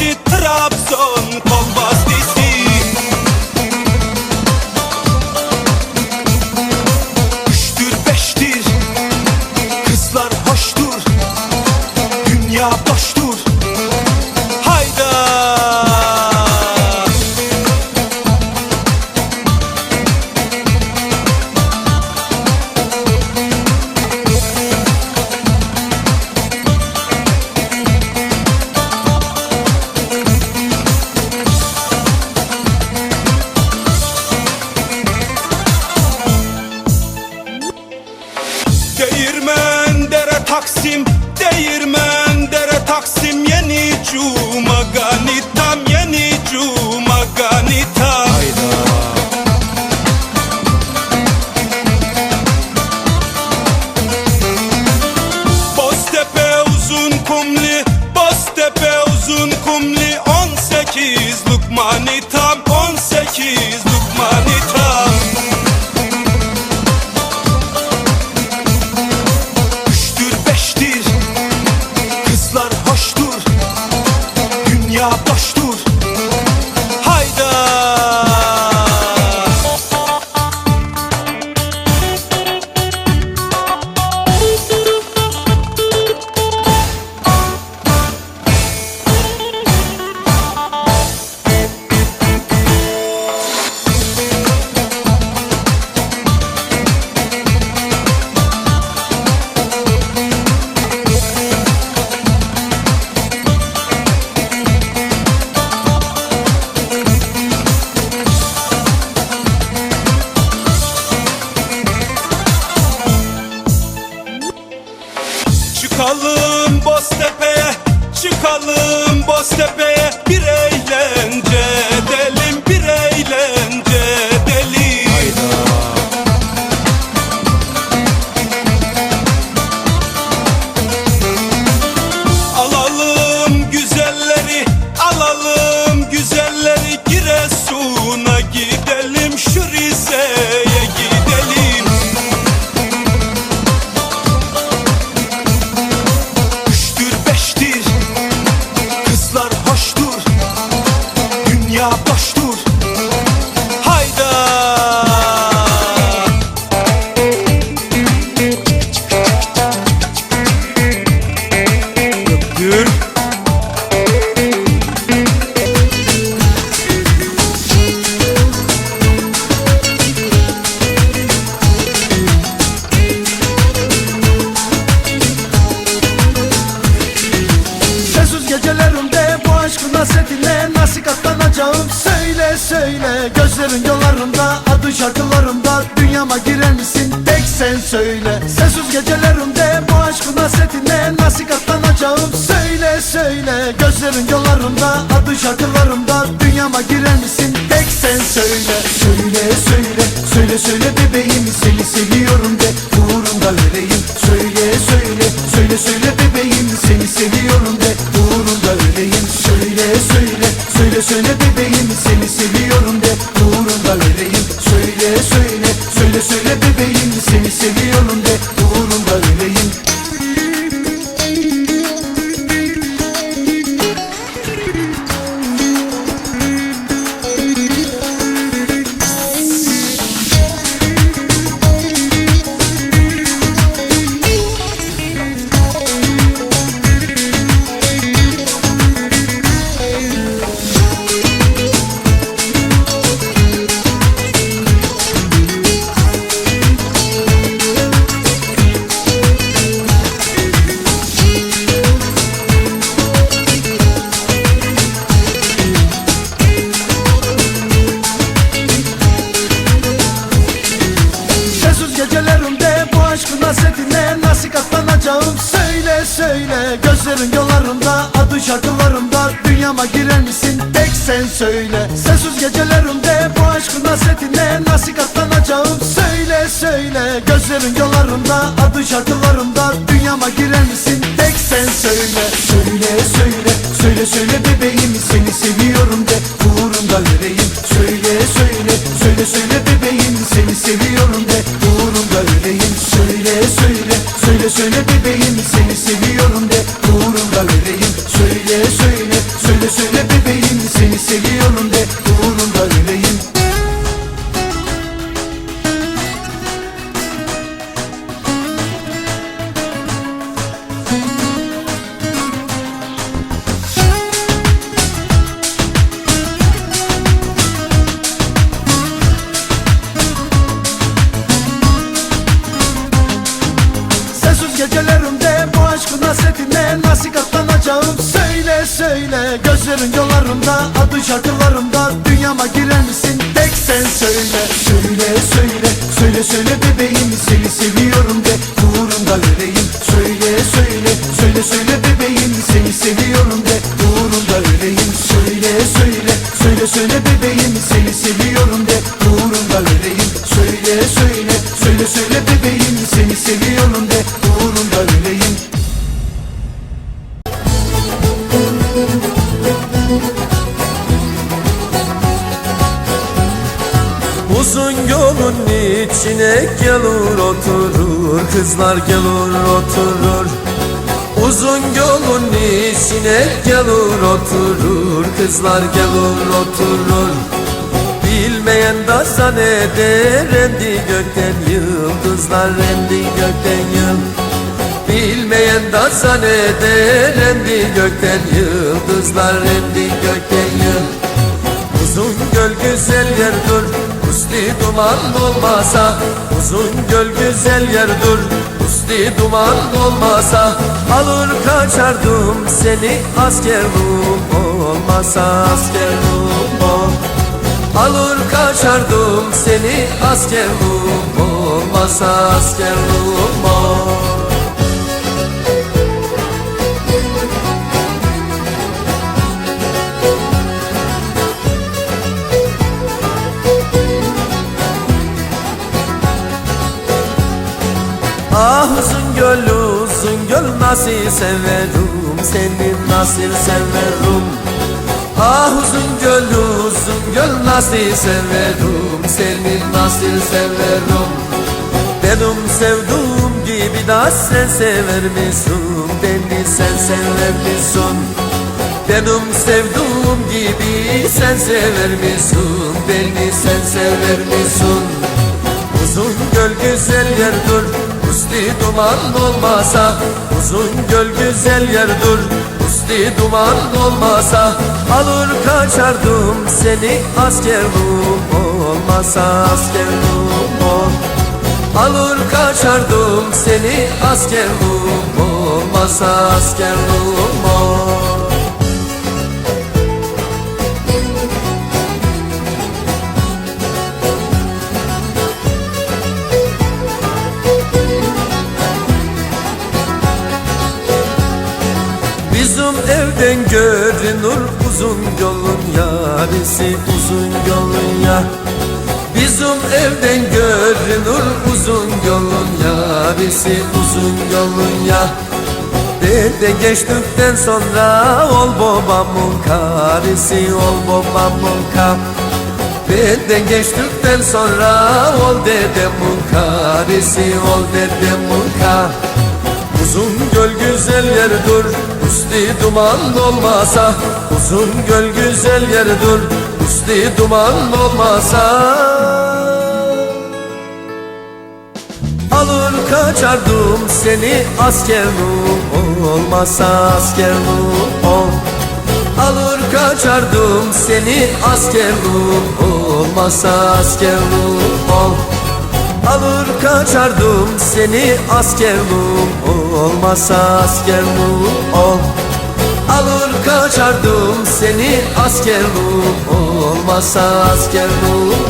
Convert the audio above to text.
se step in. Hasretine nasıl katlanacağım Söyle söyle. Gözlerin yollarında adı şarkılarımda. Dünyama girer misin tek sen söyle. Sessiz gecelerimde bu aşkın hasretine nasıl katlanacağım? Söyle söyle. Gözlerin yollarında adı şarkılarımda. Dünyama girer misin tek sen söyle. Söyle söyle. Söyle söyle bebeğim. Seni seviyorum sen söyle. Sessiz gecelerimde bu aşkın hasretine nasıl katlanacağım? Söyle söyle. Gözlerin yollarında adı şarkılarımda Dünyama girer misin? Tek sen söyle. Söyle söyle. Söyle söyle bebeğim seni seviyorum de uğrunda öleyim. Söyle söyle. Söyle söyle bebeğim seni seviyorum de uğrunda öleyim. Söyle söyle. Söyle söyle bebeğim seni seviyorum Söyle gözlerin yollarımda adı şarkılarımda Dünyama girer misin? Tek sen söyle. Söyle söyle söyle söyle bebeğim seni seviyorum de Uğrunda öleyim. Söyle söyle söyle söyle bebeğim seni seviyorum de Uğrunda öleyim. Söyle söyle söyle söyle bebeğim seni seviyorum de Uğrunda öleyim. Söyle söyle söyle söyle bebeğim seni seviyorum de Kızlar gelir oturur. Uzun yolun içine gelir oturur. Kızlar gelir oturur. Bilmeyen de zanneder Rendi gökten yıldızlar Rendi gökten yıl Bilmeyen de zanneder Rendi gökten yıldızlar Rendi gökten yıl Uzun göl güzel yerdir Usli duman olmasa Uzun göl güzel yerdir Usli duman olmasa Alır kaçardım seni askerluğum olmasa. Askerluğum ol. Alır kaçardım seni askerluğum olmasa. Askerluğum ol Ah uzun göl uzun göl nasıl severim Seni nasıl severim. Ah uzun göl uzun göl nasıl severim Seni nasıl severim. Benim sevduğum gibi de sen sever misin Beni sen sever misin? Benim sevduğum gibi sen sever misin Beni sen sever misin? Uzun göl güzel yerdir Üstü duman olmasa Uzun göl güzel yerdir Üstü duman olmasa Alır kaçardım seni askerluğum olmasa. Askerluğum ol. Alır kaçardım seni askerluğum olmasa. Askerluğum ol Evden görünür uzun yolun yarisi uzun yolun ya. Bizim evden görünür uzun yolun yarisi uzun yolun ya. Dede geçtikten sonra ol babamın karisi ol babamın ka. Benden geçtikten sonra ol dedemin karisi ol dedemin ka. Uzun göl güzel yerdir Üstü duman olmasa Uzun göl güzel yerdir Üstü duman olmasa. Alır kaçardım seni askerluğum olmasa askerluğum ol Alır kaçardım seni askerluğum olmasa askerluğum ol Alır kaçardım seni askerluğum olmasa askerluğum ol Alır kaçardım seni askerluğum olmasa askerluğum ol